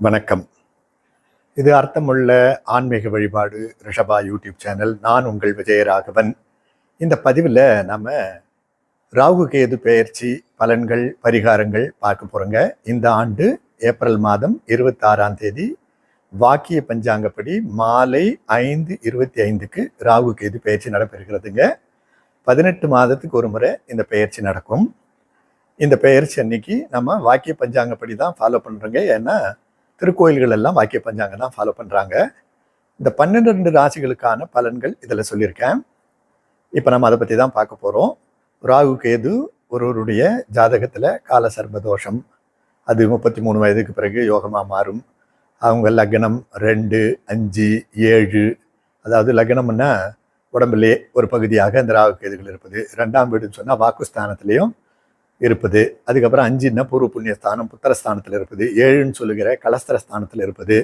வணக்கம். இது அர்த்தமுள்ள ஆன்மீக வழிபாடு ரிஷபா யூடியூப் சேனல். நான் உங்கள் விஜயராகவன். இந்த பதிவில் நம்ம ராகு கேது பெயர்ச்சி பலன்கள் பரிகாரங்கள் பார்க்க போகிறோங்க இந்த ஆண்டு ஏப்ரல் மாதம் இருபத்தாறாம் தேதி வாக்கிய பஞ்சாங்கப்படி மாலை ஐந்து இருபத்தி ஐந்துக்கு ராகு கேது பெயர்ச்சி நடைபெறுகிறதுங்க. பதினெட்டு மாதத்துக்கு ஒரு முறை இந்த பெயர்ச்சி நடக்கும். இந்த பெயர்ச்சி அன்னைக்கு நம்ம வாக்கிய பஞ்சாங்கப்படி தான் ஃபாலோ பண்ணுறோங்க ஏன்னா திருக்கோயில்கள் எல்லாம் வாக்கிய பஞ்சாங்கம் தான் ஃபாலோ பண்ணுறாங்க இந்த பன்னெண்டு ரெண்டு ராசிகளுக்கான பலன்கள் இதில் சொல்லியிருக்கேன். இப்போ நம்ம அதை பற்றி தான் பார்க்க போகிறோம் ராகு கேது ஒருவருடைய ஜாதகத்தில் கால சர்பதோஷம் அது முப்பத்தி மூணு வயதுக்கு பிறகு யோகமாக மாறும். அவங்க லக்னம் ரெண்டு அஞ்சு ஏழு. அதாவது லக்னம்னா உடம்புலே ஒரு பகுதியாக இந்த ராகு கேதுகள் இருப்பது. ரெண்டாம் வீடுன்னு சொன்னால் வாக்குஸ்தானத்துலேயும் இருப்பது. அதுக்கப்புறம் அஞ்சுன்னா பூர்வ புண்ணிய ஸ்தானம் புத்திரஸ்தானத்தில் இருப்பது. ஏழுன்னு சொல்லுகிற கலஸ்தர ஸ்தானத்தில் இருப்பது.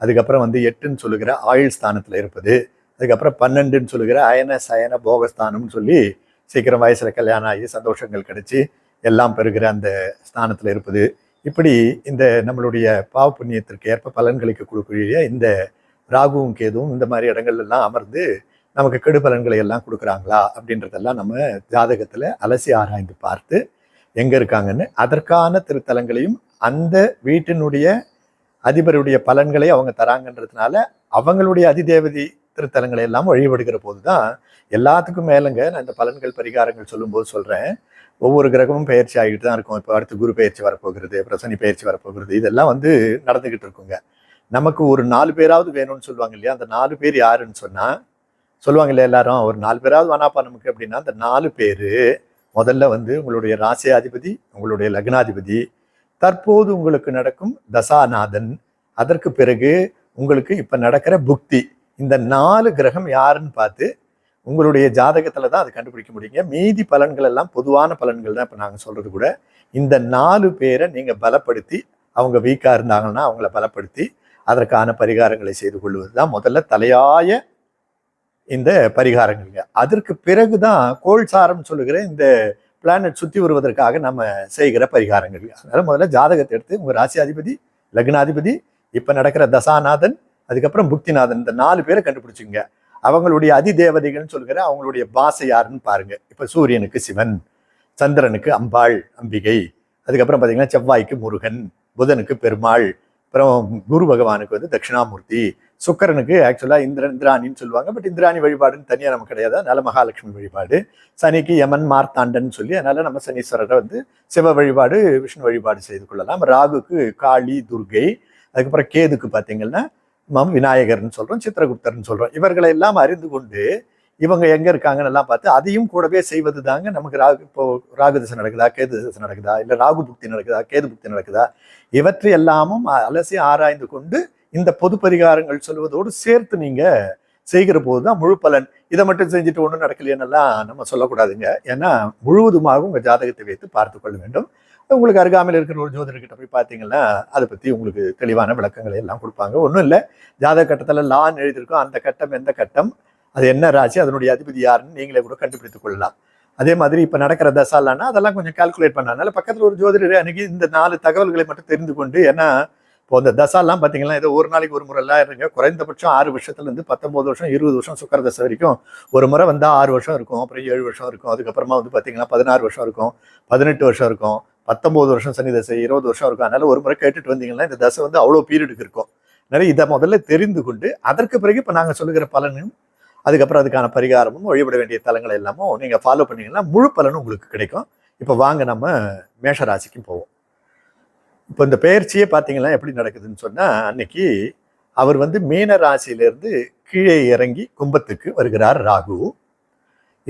அதுக்கப்புறம் வந்து எட்டுன்னு சொல்லுகிற ஆயுள் ஸ்தானத்தில் இருப்பது. அதுக்கப்புறம் பன்னெண்டுன்னு சொல்லுகிற அயன சயன போகஸ்தானம்னு சொல்லி சீக்கிரம் வயசில் கல்யாணம் ஆகி சந்தோஷங்கள் கிடைச்சி எல்லாம் பெறுகிற அந்த ஸ்தானத்தில் இருப்பது. இப்படி இந்த நம்மளுடைய பாவ புண்ணியத்திற்கு ஏற்ப பலன்களுக்கு கொடுக்கக்கூடிய இந்த ராகுவும் கேதுவும் இந்த மாதிரி இடங்கள்லாம் அமர்ந்து நமக்கு கெடு பலன்களை எல்லாம் கொடுக்குறாங்களா அப்படின்றதெல்லாம் நம்ம ஜாதகத்தில் அலசி ஆராய்ந்து பார்த்து எங்கே இருக்காங்கன்னு அதற்கான திருத்தலங்களையும் அந்த வீட்டினுடைய அதிபருடைய பலன்களை அவங்க தராங்கன்றதுனால அவங்களுடைய அதிதேவதி திருத்தலங்களை எல்லாம் வழிபடுகிற போது தான் எல்லாத்துக்கும் மேலங்க நான் இந்த பலன்கள் பரிகாரங்கள் சொல்லும்போது சொல்கிறேன் ஒவ்வொரு கிரகமும் பயிற்சி ஆகிட்டு தான் இருக்கும். இப்போ அடுத்து குரு பயிற்சி வரப்போகிறது பிரசனி பயிற்சி வரப்போகிறது இதெல்லாம் வந்து நடந்துக்கிட்டு இருக்குங்க. நமக்கு ஒரு நாலு பேராவது வேணும்னு சொல்லுவாங்க இல்லையா? அந்த நாலு பேர் யாருன்னு சொன்னால் சொல்லுவாங்க இல்லையா எல்லாரும் ஒரு நாலு பேராவது வேணாப்பா நமக்கு அப்படின்னா அந்த நாலு பேர் முதல்ல வந்து உங்களுடைய ராசியாதிபதி உங்களுடைய லக்னாதிபதி தற்போது உங்களுக்கு நடக்கும் தசாநாதன். அதற்கு பிறகு உங்களுக்கு இப்போ நடக்கிற புக்தி. இந்த நாலு கிரகம் யாருன்னு பார்த்து உங்களுடைய ஜாதகத்தில் தான் அதை கண்டுபிடிக்க முடியுங்க. மீதி பலன்கள் எல்லாம் பொதுவான பலன்கள் தான் இப்போ நாங்கள் சொல்கிறது கூட. இந்த நாலு பேரை நீங்கள் பலப்படுத்தி அவங்க வீக்காக இருந்தாங்கன்னா அவங்கள பலப்படுத்தி அதற்கான பரிகாரங்களை செய்து கொள்வது தான் முதல்ல தலையாய இந்த பரிகாரங்கள்ங்க. அதற்கு பிறகுதான் கோல் சாரம் சொல்லுகிற இந்த பிளானட் சுற்றி வருவதற்காக நம்ம செய்கிற பரிகாரங்கள் அதனால் முதல்ல ஜாதகத்தை எடுத்து உங்கள் ராசியாதிபதி லக்னாதிபதி இப்போ நடக்கிற தசாநாதன் அதுக்கப்புறம் புக்திநாதன் இந்த நாலு பேரை கண்டுபிடிச்சிங்க. அவங்களுடைய அதிதேவதைகள்னு சொல்கிற அவங்களுடைய பாசை யாருன்னு பாருங்க. இப்போ சூரியனுக்கு சிவன் சந்திரனுக்கு அம்பாள் அம்பிகை அதுக்கப்புறம் பார்த்தீங்கன்னா செவ்வாய்க்கு முருகன் புதனுக்கு பெருமாள் அப்புறம் குரு பகவானுக்கு வந்து தட்சிணாமூர்த்தி சுக்கரனுக்கு ஆக்சுவலாக இந்திரன் இந்திராணின்னு சொல்லுவாங்க. பட் இந்திராணி வழிபாடுன்னு தனியாக நமக்கு கிடையாது. அதனால மகாலட்சுமி வழிபாடு சனிக்கு யமன் மார்த்தாண்டன் சொல்லி அதனால நம்ம சனீஸ்வரரை வந்து சிவ வழிபாடு விஷ்ணு வழிபாடு செய்து கொள்ளலாம். ராகுக்கு காளி துர்கை அதுக்கப்புறம் கேதுக்கு பார்த்தீங்கன்னா மம் விநாயகர்னு சொல்கிறோம் சித்திரகுப்தர்னு சொல்கிறோம் இவர்களை எல்லாம் அறிந்து கொண்டு இவங்க எங்கே இருக்காங்கன்னு எல்லாம் பார்த்து அதையும் கூடவே செய்வது தாங்க நமக்கு ராகு இப்போ ராகு திசை நடக்குதா கேது திசை நடக்குதா இல்லை ராகு புக்தி நடக்குதா கேது புக்தி நடக்குதா இவற்றை எல்லாமும் அலசி ஆராய்ந்து கொண்டு இந்த பொது பரிகாரங்கள் சொல்வதோடு சேர்த்து நீங்க செய்கிற போது தான் முழு பலன். இதை மட்டும் செஞ்சுட்டு ஒன்றும் நடக்கலையென்னெல்லாம் நம்ம சொல்லக்கூடாதுங்க. ஏன்னா முழுவதுமாக உங்கள் ஜாதகத்தை வைத்து பார்த்து கொள்ள வேண்டும். உங்களுக்கு அருகாமையில் இருக்கிற ஒரு ஜோதிடர்கிட்ட போய் பார்த்தீங்கன்னா அதை பற்றி உங்களுக்கு தெளிவான விளக்கங்களை எல்லாம் கொடுப்பாங்க. ஒன்றும் இல்லை ஜாதக கட்டத்தில் லான்னு எழுதியிருக்கோம். அந்த கட்டம் எந்த கட்டம்? அது என்ன ராசி? அதனுடைய அதிபதி யாருன்னு நீங்களே கூட கண்டுபிடித்துக் கொள்ளலாம். அதே மாதிரி இப்போ நடக்கிற தசாலானா அதெல்லாம் கொஞ்சம் கால்குலேட் பண்ணனால பக்கத்தில் ஒரு ஜோதிடர் அன்றைக்கி இந்த நாலு தகவல்களை மட்டும் தெரிந்து கொண்டு ஏன்னா இப்போ இந்த தசாலாம் பார்த்தீங்கன்னா ஏதோ ஒரு நாளைக்கு ஒரு முறை எல்லாம் இருங்க. குறைந்தபட்சம் ஆறு வருஷத்துலேருந்து பத்தொம்போது வருஷம் இருபது வருஷம் சுக்கர தசை வரைக்கும் ஒரு முறை வந்தால் ஆறு வருஷம் இருக்கும். அப்புறம் ஏழு வருஷம் இருக்கும். அதுக்கப்புறமா வந்து பார்த்தீங்கன்னா பதினாறு வருஷம் இருக்கும். பதினெட்டு வருஷம் இருக்கும். பத்தொம்போது வருஷம் சனி தசை இருபது வருஷம் இருக்கும். அதனால ஒரு முறை கேட்டுட்டு வந்தீங்கன்னா இந்த தசை வந்து அவ்வளோ பீரியடுக்கு இருக்கும். நிறைய இதை முதல்ல தெரிந்து கொண்டு அதற்கு பிறகு இப்போ நாங்கள் சொல்லுகிற பலனும் அதுக்கப்புறம் அதுக்கான பரிகாரமும் வழிபட வேண்டிய தலங்கள் எல்லாமும் நீங்கள் ஃபாலோ பண்ணிங்கன்னா முழு பலனும் உங்களுக்கு கிடைக்கும். இப்போ வாங்க நம்ம மேஷராசிக்கும் போவோம். இப்போ இந்த பெயர்ச்சியே பார்த்தீங்கன்னா எப்படி நடக்குதுன்னு சொன்னால் அன்னைக்கு அவர் வந்து மீன ராசியிலிருந்து கீழே இறங்கி கும்பத்துக்கு வருகிறார் ராகு.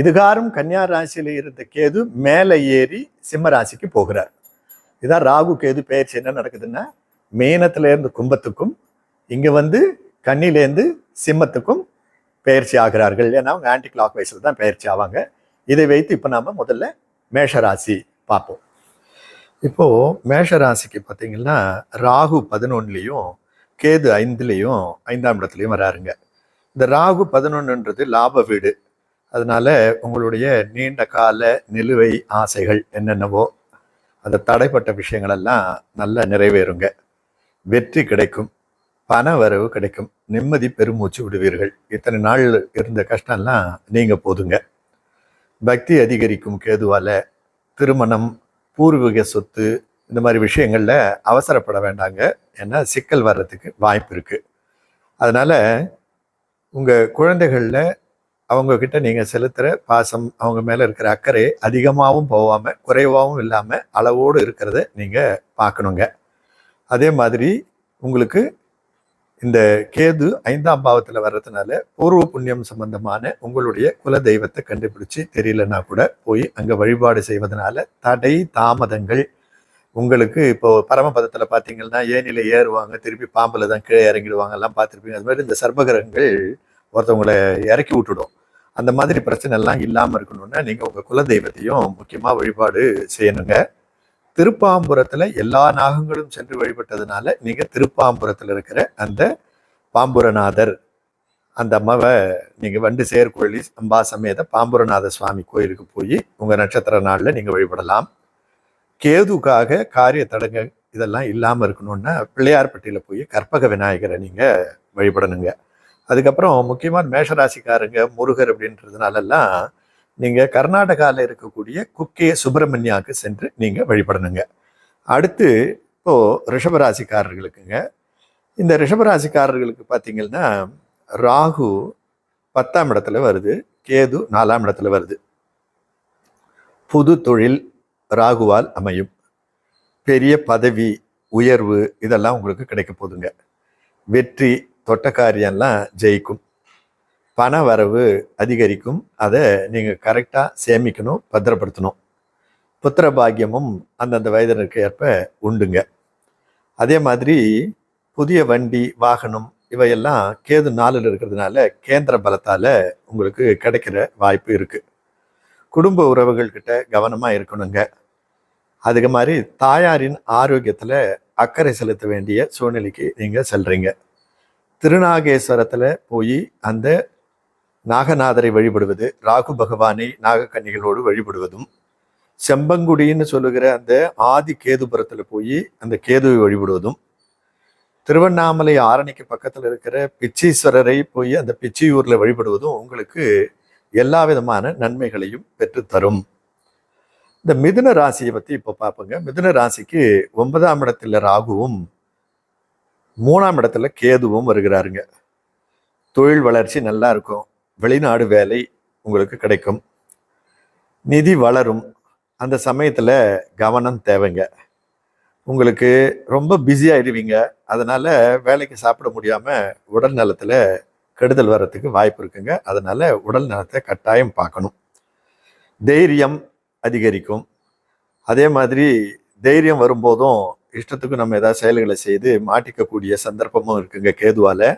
இதுகாரும் கன்னியா ராசியில் இருந்த கேது மேலே ஏறி சிம்ம ராசிக்கு போகிறார். இதான் ராகு கேது பெயர்ச்சி என்ன நடக்குதுன்னா மீனத்திலேருந்து கும்பத்துக்கும் இங்கே வந்து கண்ணிலேருந்து சிம்மத்துக்கும் பெயர்ச்சி ஆகிறார்கள். ஏன்னா அவங்க ஆன்டி கிளாக் வைஸில் தான் பெயர்ச்சி ஆவாங்க. இதை வைத்து இப்போ நாம் முதல்ல மேஷராசி பார்ப்போம். இப்போது மேஷ ராசிக்கு பார்த்தீங்கன்னா ராகு பதினொன்னுலையும் கேது ஐந்துலேயும் ஐந்தாம் இடத்துலையும் வராருங்க. இந்த ராகு பதினொன்றுன்றது லாப வீடு. அதனால உங்களுடைய நீண்ட கால நிலுவை ஆசைகள் என்னென்னவோ அந்த தடைப்பட்ட விஷயங்களெல்லாம் நல்லா நிறைவேறுங்க. வெற்றி கிடைக்கும் பண வரவு கிடைக்கும் நிம்மதி பெருமூச்சு விடுவீர்கள். இத்தனை நாள் இருந்த கஷ்டம்லாம் நீங்கள் போதுங்க. பக்தி அதிகரிக்கும் கேதுவால் திருமணம் பூர்வீக சொத்து இந்த மாதிரி விஷயங்களில் அவசரப்பட வேண்டாங்க. ஏன்னா சிக்கல் வர்றதுக்கு வாய்ப்பு இருக்குது அதனால் உங்கள் குழந்தைகளில் அவங்கக்கிட்ட நீங்கள் செலுத்துகிற பாசம் அவங்க மேலே இருக்கிற அக்கறை அதிகமாகவும் போகாமல் குறைவாகவும் இல்லாமல் அளவோடு இருக்கிறத நீங்கள் பார்க்கணுங்க. அதே மாதிரி உங்களுக்கு இந்த கேது ஐந்தாம் பாவத்தில் வர்றதுனால பூர்வ புண்ணியம் சம்பந்தமான உங்களுடைய குல தெய்வத்தை கண்டுபிடிச்சு தெரியலன்னா கூட போய் அங்கே வழிபாடு செய்வதனால தடை தாமதங்கள். உங்களுக்கு இப்போ பரமபதத்தில் பார்த்தீங்கன்னா ஏனில ஏறுவாங்க திருப்பி பாம்பில் தான் கீழே இறங்கிடுவாங்க எல்லாம் பார்த்துருப்பீங்க. அது மாதிரி இந்த சர்பகிரகங்கள் ஒருத்தவங்களை இறக்கி விட்டுடும். அந்த மாதிரி பிரச்சனை எல்லாம் இல்லாமல் இருக்கணும்னா நீங்கள் உங்கள் குல தெய்வத்தையும் முக்கியமாக வழிபாடு செய்யணுங்க. திருப்பாம்புரத்துல எல்லா நாகங்களும் சென்று வழிபட்டதுனால நீங்க திருப்பாம்புரத்துல இருக்கிற அந்த பாம்புரநாதர் அந்த அம்மாவை நீங்க வண்டு சேர்கொள்ளி அம்பா சமேத பாம்புரநாத சுவாமி கோயிலுக்கு போய் உங்க நட்சத்திர நாளில் நீங்க வழிபடலாம். கேதுக்காக காரிய தடங்க இதெல்லாம் இல்லாமல் இருக்கணும்னா பிள்ளையார்பட்டியில் போய் கற்பக விநாயகரை நீங்கள் வழிபடணுங்க. அதுக்கப்புறம் முக்கியமாக மேஷராசிக்காரங்க முருகர் அப்படின்றதுனாலெல்லாம் நீங்க கர்நாடகாவில் இருக்கக்கூடிய குக்கே சுப்பிரமணியாவுக்கு சென்று நீங்க வழிபடணுங்க. அடுத்து இப்போ ரிஷபராசிக்காரர்களுக்குங்க. இந்த ரிஷபராசிக்காரர்களுக்கு பார்த்தீங்கன்னா ராகு பத்தாம் இடத்துல வருது கேது நாலாம் இடத்துல வருது. புது தொழில் ராகுவால் அமையும். பெரிய பதவி உயர்வு இதெல்லாம் உங்களுக்கு கிடைக்க போதுங்க. வெற்றி தொட்ட காரியம்லாம் ஜெயிக்கும். பண வரவு அதிகரிக்கும். அதை நீங்கள் கரெக்டாக சேமிக்கணும் பத்திரப்படுத்தணும். புத்திர பாக்கியமும் அந்தந்த வயதினருக்கு ஏற்ப உண்டுங்க. அதே மாதிரி புதிய வண்டி வாகனம் இவையெல்லாம் கேது நாளில் இருக்கிறதுனால கேந்திர பலத்தால் உங்களுக்கு கிடைக்கிற வாய்ப்பு இருக்குது குடும்ப உறவுகள்கிட்ட கவனமாக இருக்கணுங்க. அதுக்கு மாதிரி தாயாரின் ஆரோக்கியத்தில் அக்கறை செலுத்த வேண்டிய சூழ்நிலைக்கு நீங்கள் செல்கிறீங்க திருநாகேஸ்வரத்தில் போய் அந்த நாகநாதரை வழிபடுவது ராகு பகவானை நாகக்கன்னிகளோடு வழிபடுவதும் செம்பங்குடின்னு சொல்லுகிற அந்த ஆதி கேதுபுரத்தில் போய் அந்த கேதுவை வழிபடுவதும் திருவண்ணாமலை ஆரணிக்கு பக்கத்தில் இருக்கிற பிச்சீஸ்வரரை போய் அந்த பிச்சியூரில் வழிபடுவதும் உங்களுக்கு எல்லா விதமான நன்மைகளையும் பெற்றுத்தரும். இந்த மிதுன ராசியை பற்றி இப்போ பார்ப்போங்க மிதுன ராசிக்கு ஒன்பதாம் இடத்துல ராகுவும் மூணாம் இடத்துல கேதுவும் வருகிறாருங்க. தொழில் வளர்ச்சி நல்லா இருக்கும். வெளிநாடு வேலை உங்களுக்கு கிடைக்கும். நிதி வளரும். அந்த சமயத்தில் கவனம் தேவைங்க. உங்களுக்கு ரொம்ப பிஸியாகிடுவீங்க அதனால் வேலைக்கு சாப்பிட முடியாமல் உடல் நலத்தில் கெடுதல் வர்றதுக்கு வாய்ப்பு இருக்குங்க. அதனால் உடல் நலத்தை கட்டாயம் பார்க்கணும். தைரியம் அதிகரிக்கும். அதே மாதிரி தைரியம் வரும்போதும் இஷ்டத்துக்கு நம்ம ஏதாவது செயல்களை செய்து மாட்டிக்கக்கூடிய சந்தர்ப்பமும் இருக்குங்க கேதுவால்.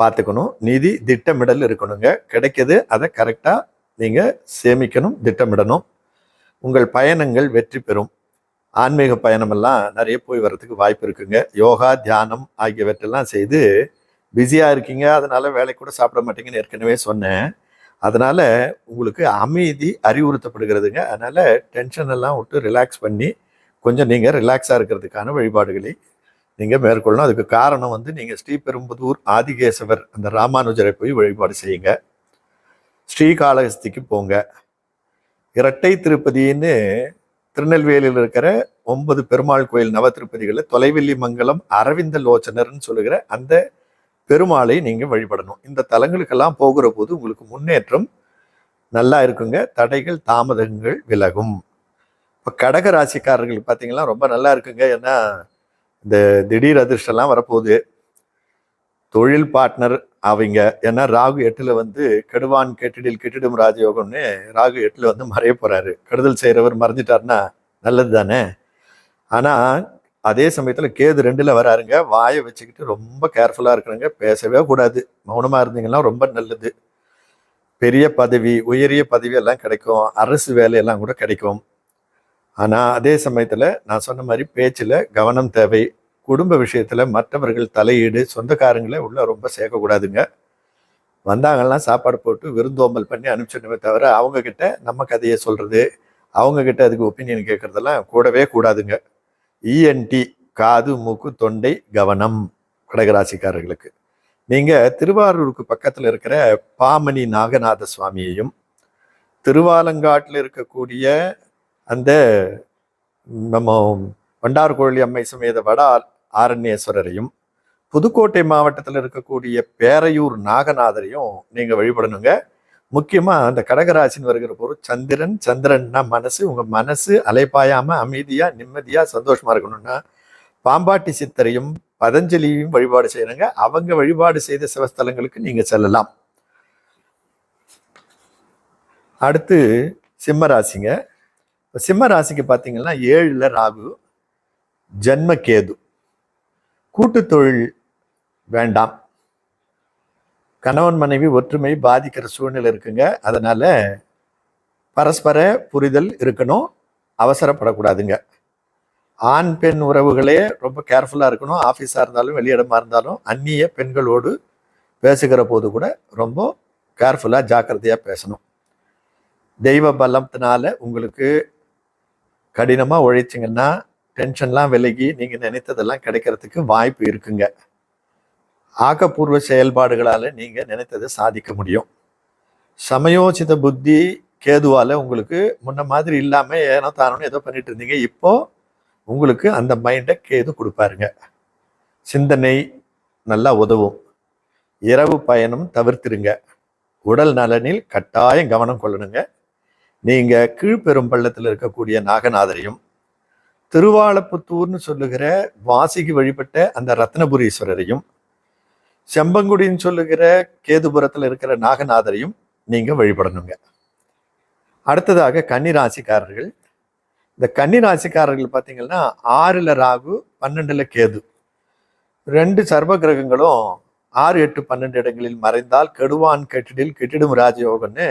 பார்த்துக்கணும். நிதி திட்டமிடல் இருக்கணுங்க. கிடைக்கிது அதை கரெக்டாக நீங்கள் சேமிக்கணும் திட்டமிடணும். உங்கள் பயணங்கள் வெற்றி பெறும். ஆன்மீக பயணமெல்லாம் நிறைய போய் வர்றதுக்கு வாய்ப்பு இருக்குங்க. யோகா தியானம் ஆகியவற்றெல்லாம் செய்து பிஸியாக இருக்கீங்க அதனால் வேலை கூட சாப்பிட மாட்டீங்கன்னு ஏற்கனவே சொன்னேன். அதனால் உங்களுக்கு அமைதி அறிவுறுத்தப்படுகிறதுங்க. அதனால் டென்ஷன் எல்லாம் விட்டு ரிலாக்ஸ் பண்ணி கொஞ்சம் நீங்கள் ரிலாக்ஸாக இருக்கிறதுக்கான வழிபாடுகளை நீங்கள் மேற்கொள்ளணும். அதுக்கு காரணம் வந்து நீங்கள் ஸ்ரீபெரும்புதூர் ஆதிகேசவர் அந்த ராமானுஜரை போய் வழிபாடு செய்யுங்க. ஸ்ரீகாளஹஸ்திக்கு போங்க. இரட்டை திருப்பதின்னு திருநெல்வேலியில் இருக்கிற ஒன்பது பெருமாள் கோயில் நவ திருப்பதிகளில் தொலைவெள்ளி மங்கலம் அரவிந்த லோச்சனர்னு சொல்லுகிற அந்த பெருமாளை நீங்கள் வழிபடணும். இந்த தலங்களுக்கெல்லாம் போகிற போது உங்களுக்கு முன்னேற்றம் நல்லா இருக்குங்க. தடைகள் தாமதங்கள் விலகும். இப்போ கடக ராசிக்காரர்கள் பார்த்தீங்கன்னா ரொம்ப நல்லா இருக்குங்க. ஏன்னா இந்த திடீர் அதிர்ஷ்டம்லாம் வரப்போகுது. தொழில் பார்ட்னர் அவங்க ஏன்னா ராகு எட்டில் வந்து கெடுவான் கெட்டிடில் கெட்டிடும் ராஜயோகம்னு ராகு எட்டில் வந்து மறைய போகிறாரு கெடுதல் செய்கிறவர் மறைஞ்சிட்டார்னா நல்லது தானே? ஆனால் அதே சமயத்தில் கேது ரெண்டில் வராருங்க. வாயை வச்சுக்கிட்டு ரொம்ப கேர்ஃபுல்லாக இருக்கிறாங்க. பேசவே கூடாது. மௌனமாக இருந்தீங்கன்னா ரொம்ப நல்லது. பெரிய பதவி உயரிய பதவி எல்லாம் கிடைக்கும். அரசு வேலையெல்லாம் கூட கிடைக்கும். ஆனால் அதே சமயத்தில் நான் சொன்ன மாதிரி பேச்சில் கவனம் தேவை. குடும்ப விஷயத்தில் மற்றவர்கள் தலையீடு சொந்தக்காரங்களே உள்ள ரொம்ப சேர்க்கக்கூடாதுங்க. வந்தாங்கன்னா சாப்பாடு போட்டு விருந்தோம்பல் பண்ணி அனுப்பிச்சிடணுமே தவிர அவங்கக்கிட்ட நம்ம கதையை சொல்கிறது அவங்கக்கிட்ட அதுக்கு ஒப்பீனியன் கேட்குறதெல்லாம் கூடவே கூடாதுங்க. இஎன்டி காது மூக்கு தொண்டை கவனம் கடகராசிக்காரர்களுக்கு. நீங்கள் திருவாரூருக்கு பக்கத்தில் இருக்கிற பாமணி நாகநாத சுவாமியையும் திருவாலங்காட்டில் இருக்கக்கூடிய அந்த நம்ம வண்டார்கோழி அம்மை சமேத வட ஆரண்யேஸ்வரரையும் புதுக்கோட்டை மாவட்டத்தில் இருக்கக்கூடிய பேரையூர் நாகநாதரையும் நீங்கள் வழிபடணுங்க. முக்கியமாக அந்த கடகராசின்னு வருகிற பொருள் சந்திரன் சந்திரன்னா மனசு உங்கள் மனசு அலைப்பாயாமல் அமைதியாக நிம்மதியாக சந்தோஷமாக இருக்கணும்னா பாம்பாட்டி சித்தரையும் பதஞ்சலியையும் வழிபாடு செய்யணுங்க. அவங்க வழிபாடு செய்த சிவஸ்தலங்களுக்கு நீங்கள் செல்லலாம். அடுத்து சிம்மராசிங்க. இப்போ சிம்ம ராசிக்கு பார்த்தீங்கன்னா ஏழில் ராகு ஜென்ம கேது. கூட்டு தொழில் வேண்டாம். கணவன் மனைவி ஒற்றுமை பாதிக்கிற சூழ்நிலை இருக்குங்க. அதனால் பரஸ்பர புரிதல் இருக்கணும். அவசரப்படக்கூடாதுங்க. ஆண் பெண் உறவுகளே ரொம்ப கேர்ஃபுல்லாக இருக்கணும். ஆஃபீஸாக இருந்தாலும் வெளியிடமாக இருந்தாலும் அந்நிய பெண்களோடு பேசுகிற போது கூட ரொம்ப கேர்ஃபுல்லாக ஜாக்கிரதையாக பேசணும். தெய்வ பலத்தினால உங்களுக்கு கடினமாக உழைச்சிங்கன்னா டென்ஷன்லாம் விலகி நீங்கள் நினைத்ததெல்லாம் கிடைக்கிறதுக்கு வாய்ப்பு இருக்குங்க. ஆக்கப்பூர்வ செயல்பாடுகளால் நீங்கள் நினைத்ததை சாதிக்க முடியும். சமயோசித புத்தி கேதுவால் உங்களுக்கு முன்ன மாதிரி இல்லாமல் ஏனோ தானோன்னு ஏதோ பண்ணிட்டு இருந்தீங்க. இப்போது உங்களுக்கு அந்த மைண்டை கேது கொடுப்பாருங்க. சிந்தனை நல்லா உதவும். இரவு பயணம் தவிர்த்துருங்க. உடல் நலனில் கட்டாயம் கவனம் கொள்ளணுங்க. நீங்கள் கீழ்பெரும்பள்ளத்தில் இருக்கக்கூடிய நாகநாதரையும் திருவாலப்புத்தூர்னு சொல்லுகிற வாசிக்கு வழிபட்ட அந்த ரத்னபுரீஸ்வரரையும் செம்பங்குடின்னு சொல்லுகிற கேதுபுரத்தில் இருக்கிற நாகநாதரையும் நீங்கள் வழிபடணுங்க. அடுத்ததாக கன்னிராசிக்காரர்கள். இந்த கன்னிராசிக்காரர்கள் பார்த்தீங்கன்னா ஆறில் ராகு பன்னெண்டில் கேது. ரெண்டு சர்வ கிரகங்களும் ஆறு எட்டு பன்னெண்டு இடங்களில் மறைந்தால் கெடுவான் கெட்டிடில் கெட்டிடும் ராஜயோகம்னு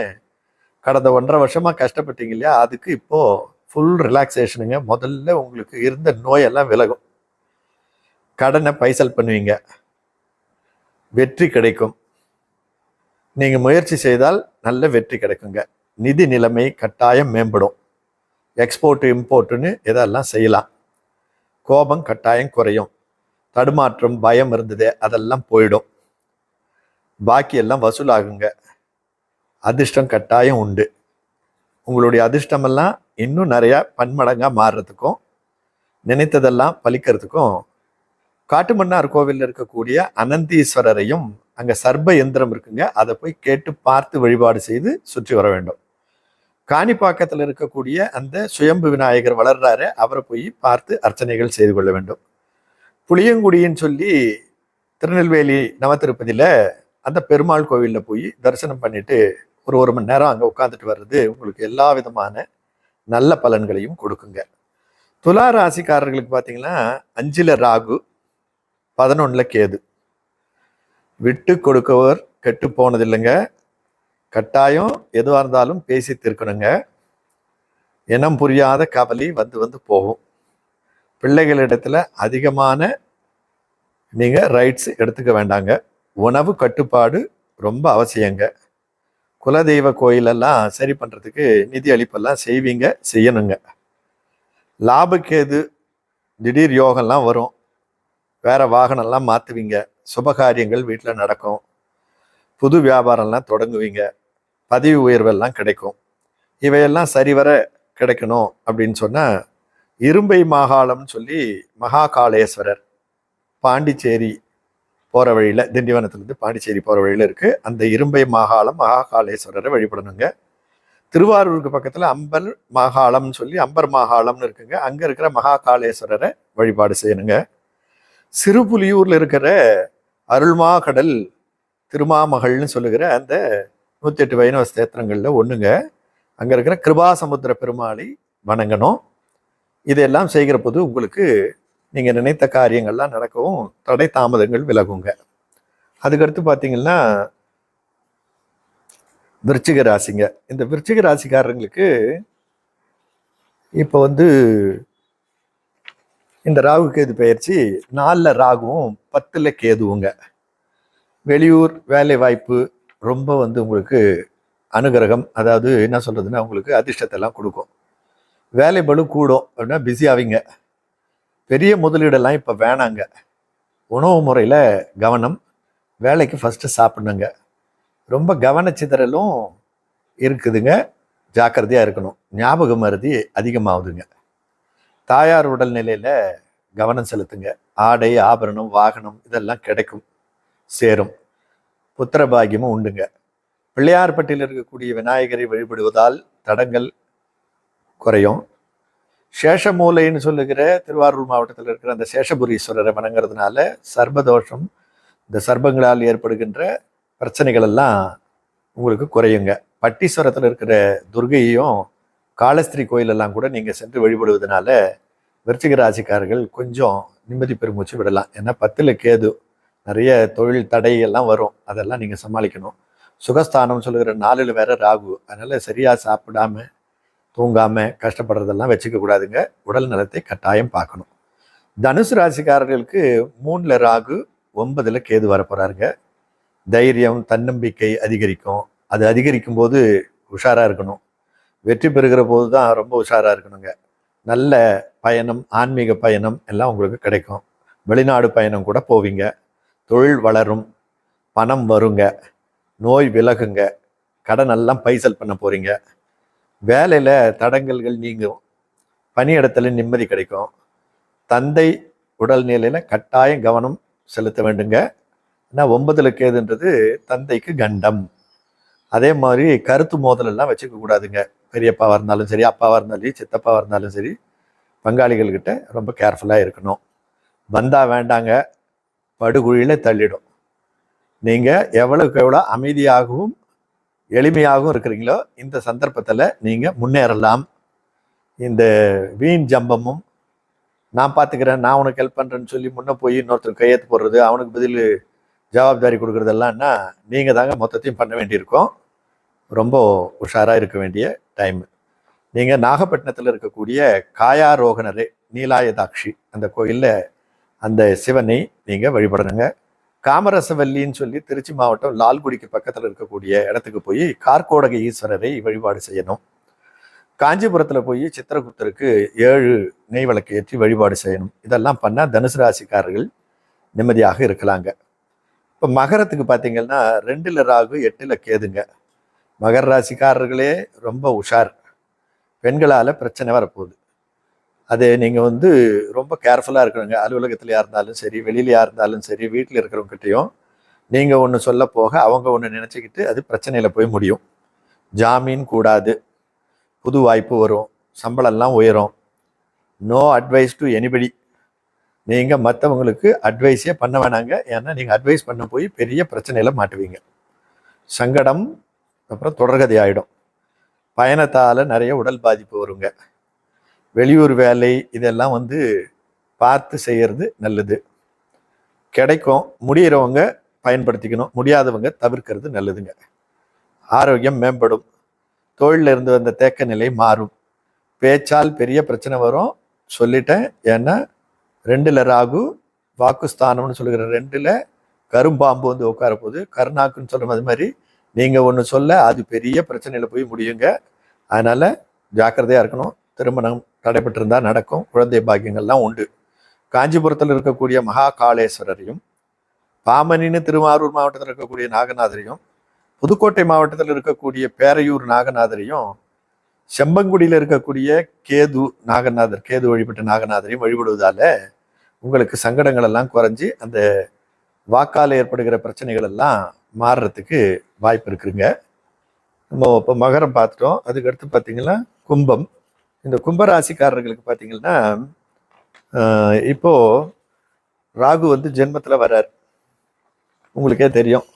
கடந்த ஒன்றரை வருஷமாக கஷ்டப்பட்டீங்க இல்லையா? அதுக்கு இப்போது ஃபுல் ரிலாக்ஸேஷனுங்க முதல்ல உங்களுக்கு இருந்த நோயெல்லாம் விலகும். கடனை பைசல் பண்ணுவீங்க. வெற்றி கிடைக்கும். நீங்கள் முயற்சி செய்தால் நல்ல வெற்றி கிடைக்குங்க. நிதி நிலைமை கட்டாயம் மேம்படும். எக்ஸ்போர்ட் இம்போர்ட்டுன்னு இதெல்லாம் செய்யலாம். கோபம் கட்டாயம் குறையும். தடுமாற்றம் பயம் இருந்தது அதெல்லாம் போயிடும். பாக்கியெல்லாம் வசூலாகுங்க. அதிர்ஷ்டம் கட்டாயம் உண்டு. உங்களுடைய அதிர்ஷ்டமெல்லாம் இன்னும் நிறையா பன்மடங்காக மாறுறதுக்கும் நினைத்ததெல்லாம் பலிக்கிறதுக்கும் காட்டுமன்னார் கோவிலில் இருக்கக்கூடிய அனந்தீஸ்வரரையும் அங்கே சர்ப எந்திரம் இருக்குங்க அதை போய் கேட்டு பார்த்து வழிபாடு செய்து சுற்றி வர வேண்டும். காணிப்பாக்கத்தில் இருக்கக்கூடிய அந்த சுயம்பு விநாயகர் வளர்றாரு அவரை போய் பார்த்து அர்ச்சனைகள் செய்து கொள்ள வேண்டும். புளியங்குடின்னு சொல்லி திருநெல்வேலி நவத்திருப்பதியில் அந்த பெருமாள் கோவிலில் போய் தரிசனம் பண்ணிட்டு ஒரு ஒரு மணி நேரம் அங்கே உட்காந்துட்டு வர்றது உங்களுக்கு எல்லா விதமான நல்ல பலன்களையும் கொடுக்குங்க. துலா ராசிக்காரர்களுக்கு பார்த்தீங்கன்னா அஞ்சில் ராகு பதினொன்றில் கேது. விட்டு கொடுக்கவர் கெட்டு போனதில்லைங்க. கட்டாயம் எதுவாக இருந்தாலும் பேசி தீர்க்கணுங்க. இனம் புரியாத கவலை வந்து வந்து போகும். பிள்ளைகளிடத்தில் அதிகமான நீங்கள் ரைட்ஸ் எடுத்துக்க வேண்டாங்க. உணவு கட்டுப்பாடு ரொம்ப அவசியங்க. குலதெய்வ கோயிலெல்லாம் சரி பண்ணுறதுக்கு நிதி அளிப்பெல்லாம் செய்வீங்க செய்யணுங்க. லாபக்கேது திடீர் யோகம்லாம் வரும். வேற வாகனம்லாம் மாற்றுவீங்க சுபகாரியங்கள் வீட்டில் நடக்கும். புது வியாபாரம்லாம் தொடங்குவீங்க. பதவி உயர்வெல்லாம் கிடைக்கும். இவையெல்லாம் சரிவர கிடைக்கணும் அப்படின்னு சொன்னால் இரும்பை மாகாளம்னு சொல்லி மகாகாளேஸ்வரர் பாண்டிச்சேரி போகிற வழியில் திண்டிவனத்துலேருந்து பாண்டிச்சேரி போகிற வழியில் இருக்குது அந்த இரும்பை மாகாளம் மகாகாளேஸ்வரரை வழிபடணுங்க. திருவாரூருக்கு பக்கத்தில் அம்பர் மாகாளம்னு சொல்லி அம்பர் மாகாளம்னு இருக்குங்க. அங்கே இருக்கிற மகாகாளேஸ்வரரை வழிபாடு செய்யணுங்க. சிறுபுலியூரில் இருக்கிற அருள்மா கடல் திருமாமகள்னு சொல்லுகிற அந்த நூற்றி எட்டு வைணவ ஸ்தேத்திரங்களில் ஒன்றுங்க அங்கே இருக்கிற கிருபாசமுத்திர பெருமாளை வணங்கணும். இதெல்லாம் செய்கிற போது உங்களுக்கு நீங்கள் நினைத்த காரியங்கள்லாம் நடக்கவும் தடை தாமதங்கள் விலகுங்க. அதுக்கடுத்து பார்த்தீங்கன்னா விருச்சிக ராசிங்க. இந்த விருச்சிக ராசிக்காரங்களுக்கு இப்போ வந்து இந்த ராகு கேது பயிற்சி நாலில் ராகுவும் பத்தில் கேதுவுங்க. வெளியூர் வேலை வாய்ப்பு ரொம்ப வந்து உங்களுக்கு அனுகிரகம் அதாவது என்ன சொல்கிறதுன்னா உங்களுக்கு அதிர்ஷ்டத்தெல்லாம் கொடுக்கும். வேலை பலு கூடும் அப்படின்னா பிஸி ஆவீங்க. பெரிய முதலீடெல்லாம் இப்போ வேணாங்க. உணவு முறையில் கவனம் வேலைக்கு ஃபஸ்ட்டு சாப்பிடணுங்க. ரொம்ப கவனச்சிதறலும் இருக்குதுங்க. ஜாக்கிரதையாக இருக்கணும். ஞாபக மருதி அதிகமாகுதுங்க. தாயார் உடல்நிலையில் கவனம் செலுத்துங்க. ஆடை ஆபரணம் வாகனம் இதெல்லாம் கிடைக்கும். சேரும். புத்திரபாகியமும் உண்டுங்க. பிள்ளையார்பட்டியில் இருக்கக்கூடிய விநாயகரை வழிபடுவதால் தடங்கள் குறையும். சேஷமூலைன்னு சொல்லுகிற திருவாரூர் மாவட்டத்தில் இருக்கிற அந்த சேஷபுரீஸ்வரரை வணங்குறதுனால சர்பதோஷம் இந்த சர்பங்களால் ஏற்படுகின்ற பிரச்சனைகள் எல்லாம் உங்களுக்கு குறையுங்க. பட்டீஸ்வரத்தில் இருக்கிற துர்கையையும் காலஸ்திரி கோயிலெல்லாம் கூட நீங்கள் சென்று வழிபடுவதனால விருச்சிக ராசிக்காரர்கள் கொஞ்சம் நிம்மதி பெருமூச்சு விடலாம். ஏன்னா பத்தில் கேது நிறைய தொழில் தடை எல்லாம் வரும். அதெல்லாம் நீங்கள் சமாளிக்கணும். சுகஸ்தானம் சொல்லுகிற நாளில் வேற ராகு. அதனால் சரியாக சாப்பிடாம தூங்காமல் கஷ்டப்படுறதெல்லாம் வச்சுக்க கூடாதுங்க. உடல் நலத்தை கட்டாயம் பார்க்கணும். தனுசு ராசிக்காரர்களுக்கு மூணில் ராகு ஒன்பதில் கேது வர போகிறாருங்க தைரியம் தன்னம்பிக்கை அதிகரிக்கும். அது அதிகரிக்கும் போது உஷாராக இருக்கணும். வெற்றி பெறுகிற போது தான் ரொம்ப உஷாராக இருக்கணுங்க. நல்ல பயணம் ஆன்மீக பயணம் எல்லாம் உங்களுக்கு கிடைக்கும். வெளிநாடு பயணம் கூட போவீங்க. தொழில் வளரும் பணம் வருங்க நோய் விலகுங்க கடன் எல்லாம் பைசல் பண்ண போகிறீங்க வேலையில் தடங்கல்கள் நீங்கும். பணியிடத்தில் நிம்மதி கிடைக்கும். தந்தை உடல்நிலையில் கட்டாயம் கவனம் செலுத்த வேண்டுங்க. ஏன்னா ஒன்பதுல கேதுன்றது தந்தைக்கு கண்டம். அதே மாதிரி கருத்து மோதலெல்லாம் வச்சுக்க கூடாதுங்க. பெரியப்பாவாக இருந்தாலும் சரி அப்பாவாக இருந்தாலும் சரி சித்தப்பாவாக இருந்தாலும் சரி பங்காளிகள்கிட்ட ரொம்ப கேர்ஃபுல்லாக இருக்கணும். வந்தால் வேண்டாங்க படுகுழியில் தள்ளிடும். நீங்கள் எவ்வளோக்கு எவ்வளோ அமைதியாகவும் எளிமையாகவும் இருக்கிறீங்களோ இந்த சந்தர்ப்பத்தில் நீங்கள் முன்னேறலாம். இந்த வீண் ஜம்பமும் நான் பார்த்துக்கிறேன் நான் உனக்கு ஹெல்ப் பண்ணுறேன்னு சொல்லி முன்னே போய் இன்னொருத்தர் கையெழுத்து போடுறது அவனுக்கு பதில் ஜவாப்தாரி கொடுக்குறதெல்லாம்னா நீங்கள் தாங்க மொத்தத்தையும் பண்ண வேண்டியிருக்கும். ரொம்ப உஷாராக இருக்க வேண்டிய டைம் நீங்கள் நாகப்பட்டினத்தில் இருக்கக்கூடிய காயாரோகணரே நீலாயதாட்சி அந்த கோயிலில் அந்த சிவனை நீங்கள் வழிபடணுங்க. காமரசவல்லின்னு சொல்லி திருச்சி மாவட்டம் லால்குடிக்கு பக்கத்தில் இருக்கக்கூடிய இடத்துக்கு போய் கார்கோடக ஈஸ்வரரை வழிபாடு செய்யணும். காஞ்சிபுரத்தில் போய் சித்திரகுப்தருக்கு ஏழு நெய் விளக்கு ஏற்றி வழிபாடு செய்யணும். இதெல்லாம் பண்ணால் தனுசு ராசிக்காரர்கள் நிம்மதியாக இருக்கலாங்க. இப்போ மகரத்துக்கு பார்த்தீங்கன்னா ரெண்டில் ராகு எட்டில் கேதுங்க. மகர ராசிக்காரர்களே ரொம்ப உஷார். பெண்களால் பிரச்சனை வரப்போகுது. அது நீங்கள் வந்து ரொம்ப கேர்ஃபுல்லாக இருக்கணுங்க. அலுவலகத்துலையாக இருந்தாலும் சரி வெளியிலையாக இருந்தாலும் சரி வீட்டில் இருக்கிறவங்ககிட்டையும் நீங்கள் ஒன்று சொல்ல போக அவங்க ஒன்று நினச்சிக்கிட்டு அது பிரச்சனையில் போய் முடியும். ஜாமீன் கூடாது. புது வாய்ப்பு வரும். சம்பளம்லாம் உயரும். நோ அட்வைஸ் டு எனிபடி நீங்கள் மற்றவங்களுக்கு அட்வைஸே பண்ண வேணாங்க. ஏன்னா நீங்கள் அட்வைஸ் பண்ண போய் பெரிய பிரச்சனையில் மாட்டுவீங்க. சங்கடம் அப்புறம் தொடர்கதை ஆகிடும் பயணத்தால் நிறைய உடல் பாதிப்பு வருங்க. வெளியூர் வேலை இதெல்லாம் வந்து பார்த்து செய்கிறது நல்லது. கிடைக்கும். முடியிறவங்க பயன்படுத்திக்கணும். முடியாதவங்க தவிர்க்கிறது நல்லதுங்க. ஆரோக்கியம் மேம்படும். தொழிலில் இருந்து வந்த தேக்க நிலை மாறும். பேச்சால் பெரிய பிரச்சனை வரும். சொல்லிட்டேன். ஏன்னா ரெண்டில் ராகு வாக்குஸ்தானம்னு சொல்லுகிற ரெண்டில் கரும்பாம்பு வந்து உட்கார போகுது கருணாக்குன்னு சொல்கிற அது மாதிரி நீங்கள் ஒன்று சொல்ல அது பெரிய பிரச்சனையில் போய் முடியுங்க. அதனால் ஜாக்கிரதையாக இருக்கணும். திருமணம் தடைப்பட்டிருந்தால் நடக்கும். குழந்தை பாக்கியங்கள்லாம் உண்டு. காஞ்சிபுரத்தில் இருக்கக்கூடிய மகா காளேஸ்வரரையும் பாமனின்னு திருவாரூர் மாவட்டத்தில் இருக்கக்கூடிய நாகநாதரையும் புதுக்கோட்டை மாவட்டத்தில் இருக்கக்கூடிய பேரையூர் நாகநாதரையும் செம்பங்குடியில் இருக்கக்கூடிய கேது நாகநாதர் கேது வழிபட்ட நாகநாதரையும் வழிபடுவதால் உங்களுக்கு சங்கடங்கள் எல்லாம் குறைஞ்சி அந்த வாக்கால் ஏற்படுகிற பிரச்சனைகள் எல்லாம் மாறுறதுக்கு வாய்ப்பு இருக்குங்க. நம்ம இப்போ மகரம் பார்த்துட்டோம். அதுக்கடுத்து பார்த்தீங்கன்னா கும்பம். இந்த கும்பராசிக்காரர்களுக்கு பார்த்தீங்கன்னா இப்போது இப்போ ராகு வந்து ஜென்மத்தில் வர்றார் உங்களுக்கே தெரியும்.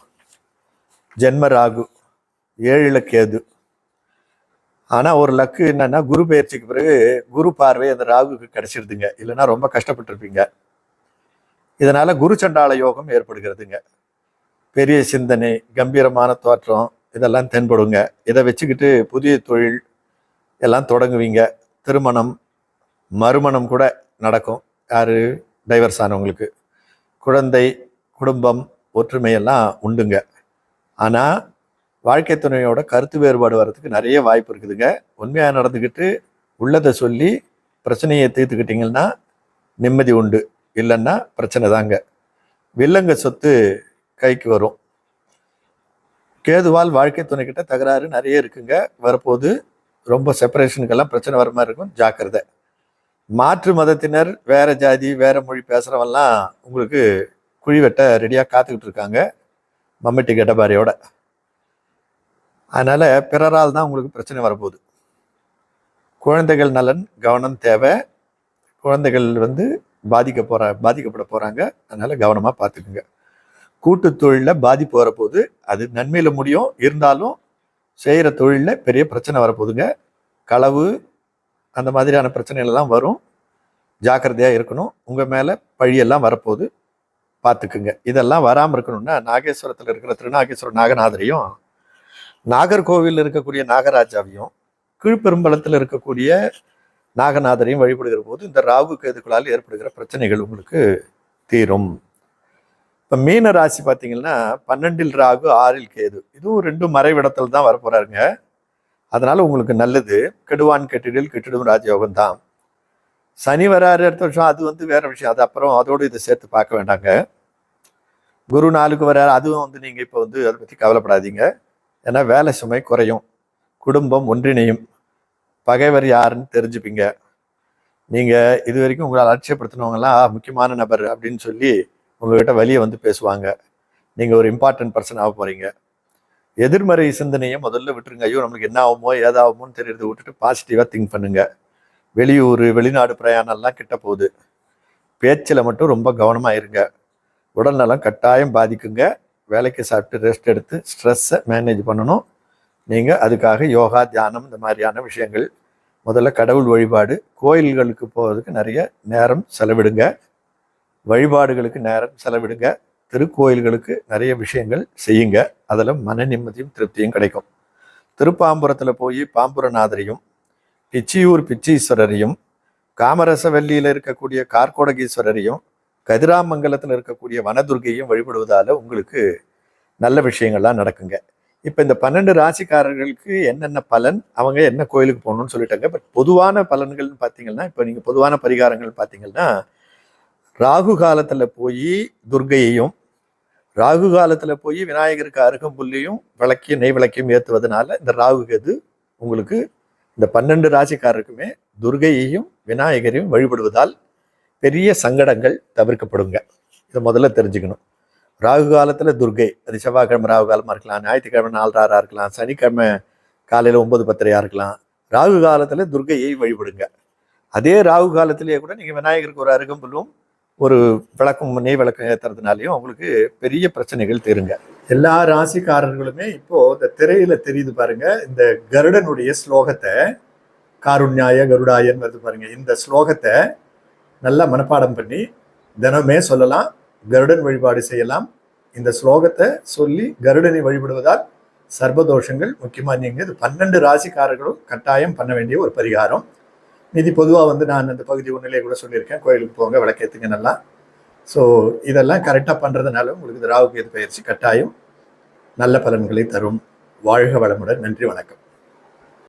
ஜென்ம ராகு ஏழில் கேது. ஆனால் ஒரு லக்கு என்னன்னா குரு பயிற்சிக்கு பிறகு குரு பார்வை அந்த ராகுக்கு கிடைச்சிருதுங்க. இல்லைன்னா ரொம்ப கஷ்டப்பட்டிருப்பீங்க. இதனால் குரு சண்டாள யோகம் ஏற்படுகிறதுங்க. பெரிய சிந்தனை கம்பீரமான தோற்றம் இதெல்லாம் தென்படுங்க. இதை வச்சுக்கிட்டு புதிய தொழில் எல்லாம் தொடங்குவீங்க. திருமணம் மறுமணம் கூட நடக்கும். யார்? டைவர்ஸ் ஆனவங்களுக்கு. குழந்தை குடும்பம் ஒற்றுமையெல்லாம் உண்டுங்க. ஆனால் வாழ்க்கை துணையோட கருத்து வேறுபாடு வர்றதுக்கு நிறைய வாய்ப்பு இருக்குதுங்க. உண்மையாக நடந்துக்கிட்டு உள்ளதை சொல்லி பிரச்சனையை தீர்த்துக்கிட்டிங்கன்னா நிம்மதி உண்டு. இல்லைன்னா பிரச்சனை தாங்க. வில்லங்க சொத்து கைக்கு வரும். கேதுவால் வாழ்க்கை துணைக்கிட்ட தகராறு நிறைய இருக்குங்க. வரப்போது ரொம்ப செப்பரேஷனுக்கெல்லாம் பிரச்சனை வர மாதிரி இருக்கும். ஜாக்கிரதை. மாற்று மதத்தினர் வேற ஜாதி வேற மொழி பேசுகிறவெல்லாம் உங்களுக்கு குழி வெட்ட ரெடியாக காத்துக்கிட்டு இருக்காங்க. மம்மட்டி கெட்டபாரியோட அதனால் பிறரால் தான் உங்களுக்கு பிரச்சனை வரப்போகுது. குழந்தைகள் நலன் கவனம் தேவை. குழந்தைகள் வந்து பாதிக்க போகிற பாதிக்கப்பட போகிறாங்க அதனால் கவனமாக பார்த்துக்குங்க. கூட்டு தொழிலில் பாதிப்பு வரப்போகுது. அது நன்மையில் முடியும். இருந்தாலும் செய்கிற தொழிலில் பெரிய பிரச்சனை வரப்போகுதுங்க. களவு அந்த மாதிரியான பிரச்சனைகள்லாம் வரும். ஜாக்கிரதையாக இருக்கணும். உங்கள் மேலே பழியெல்லாம் வரப்போகுது. பார்த்துக்குங்க இதெல்லாம் வராமல் இருக்கணும்னா நாகேஸ்வரத்தில் இருக்கிற திருநாகேஸ்வரர் நாகநாதரையும் நாகர்கோவிலில் இருக்கக்கூடிய நாகராஜாவையும் கீழ்பெரும்பலத்தில் இருக்கக்கூடிய நாகநாதரையும் வழிபடுகிற போது இந்த ராகு கேதுக்களால் ஏற்படுகிற பிரச்சனைகள் உங்களுக்கு தீரும். இப்போ மீன ராசி பார்த்தீங்கன்னா பன்னெண்டில் ராகு ஆறில் கேது. இதுவும் ரெண்டும் மறைவிடத்தில் தான் வரப்போறாருங்க. அதனால் உங்களுக்கு நல்லது. கெடுவான் கெட்டிடில் கெட்டிடும் ராஜயோகம் தான். சனி வராரு அடுத்த வருஷம் அது வந்து வேற விஷயம். அது அப்புறம் அதோடு இதை சேர்த்து பார்க்க வேண்டாங்க. குரு நாளுக்கு வராரு. அதுவும் வந்து நீங்கள் இப்போ வந்து அதை பற்றி கவலைப்படாதீங்க. ஏன்னா வேலை சுமை குறையும். குடும்பம் ஒன்றிணையும். பகைவர் யாருன்னு தெரிஞ்சுப்பீங்க. நீங்கள் இது வரைக்கும் உங்களை அலட்சியப்படுத்தினவங்கலாம் முக்கியமான நபர் அப்படின்னு சொல்லி உங்ககிட்ட வெளியே வந்து பேசுவாங்க. நீங்கள் ஒரு இம்பார்ட்டன்ட் பர்சன் ஆக போகிறீங்க எதிர்மறை சிந்தனையை முதல்ல விட்டுருங்க. ஐயோ நம்மளுக்கு என்ன ஆகுமோ ஏதாகுமோன்னு தெரியறதை விட்டுட்டு பாசிட்டிவாக திங்க் பண்ணுங்க. வெளியூர் வெளிநாடு பிரயாணம்லாம் கிட்ட போகுது. பேச்சில் மட்டும் ரொம்ப கவனமாக இருங்க. உடல்நலம் கட்டாயம் பாதிக்குங்க. வேலைக்கு சாப்பிட்டு ரெஸ்ட் எடுத்து ஸ்ட்ரெஸ்ஸை மேனேஜ் பண்ணணும். நீங்கள் அதுக்காக யோகா தியானம் இந்த மாதிரியான விஷயங்கள். முதல்ல கடவுள் வழிபாடு. கோயில்களுக்கு போகிறதுக்கு நிறைய நேரம் செலவிடுங்க. வழிபாடுகளுக்கு நேரம் செலவிடுங்க. திருக்கோயில்களுக்கு நிறைய விஷயங்கள் செய்யுங்க. அதில் மன நிம்மதியும் திருப்தியும் கிடைக்கும். திருப்பாம்புரத்தில் போய் பாம்புரநாதரையும் பிச்சியூர் பிச்சீஸ்வரரையும் காமரசவல்லியில் இருக்கக்கூடிய கார்கோடகீஸ்வரரையும் கதிராமங்கலத்தில் இருக்கக்கூடிய வனதுர்கையும் வழிபடுவதால் உங்களுக்கு நல்ல விஷயங்கள்லாம் நடக்குங்க. இப்போ இந்த பன்னெண்டு ராசிக்காரர்களுக்கு என்னென்ன பலன் அவங்க என்ன கோயிலுக்கு போகணும்னு சொல்லிட்டாங்க. பட் பொதுவான பலன்கள்னு பார்த்தீங்கன்னா இப்போ நீங்கள் பொதுவான பரிகாரங்கள் பார்த்தீங்கன்னா ராகு காலத்தில் போய் துர்கையையும் ராகு காலத்தில் போய் விநாயகருக்கு அருகம்புல்லையும் விளக்கியும் நெய் விளக்கியும் ஏற்றுவதனால இந்த ராகு கேது உங்களுக்கு இந்த பன்னெண்டு ராசிக்காரருக்குமே துர்கையையும் விநாயகரையும் வழிபடுவதால் பெரிய சங்கடங்கள் தவிர்க்கப்படுங்க. இதை முதல்ல தெரிஞ்சுக்கணும். ராகு காலத்தில் துர்கை அது செவ்வாய்க்கிழமை ராகு காலமாக இருக்கலாம் ஞாயிற்றுக்கிழமை நாலராறாக இருக்கலாம் சனிக்கிழமை காலையில் ஒன்பது பத்தரையாக இருக்கலாம். ராகு காலத்தில் துர்கையை வழிபடுங்க. அதே ராகு காலத்திலேயே கூட நீங்கள் விநாயகருக்கு ஒரு அருகம்புல்லும் ஒரு விளக்கம் நெய் விளக்கம் ஏற்றுறதுனாலையும் அவங்களுக்கு பெரிய பிரச்சனைகள் தீருங்க. எல்லா ராசிக்காரர்களுமே இப்போ இந்த திரையில தெரியுது பாருங்க இந்த கருடனுடைய ஸ்லோகத்தை காருண்யாய கருடாயன் வருது பாருங்க. இந்த ஸ்லோகத்தை நல்லா மனப்பாடம் பண்ணி தினமே சொல்லலாம் கருடன் வழிபாடு செய்யலாம். இந்த ஸ்லோகத்தை சொல்லி கருடனை வழிபடுவதால் சர்வதோஷங்கள் முக்கியமாக நீங்கள் இது பன்னெண்டு ராசிக்காரர்களும் கட்டாயம் பண்ண வேண்டிய ஒரு பரிகாரம். மீதி பொதுவாக வந்து நான் அந்த பகுதி ஒன்றிலே கூட சொல்லியிருக்கேன். கோயிலுக்கு போங்க விளக்கேற்றுங்க நல்லா. ஸோ இதெல்லாம் கரெக்டாக பண்ணுறதுனால உங்களுக்கு இந்த ராகு கேது பயிற்சி கட்டாயம். நல்ல பலன்களை தரும். வாழ்க வளமுடன். நன்றி வணக்கம்.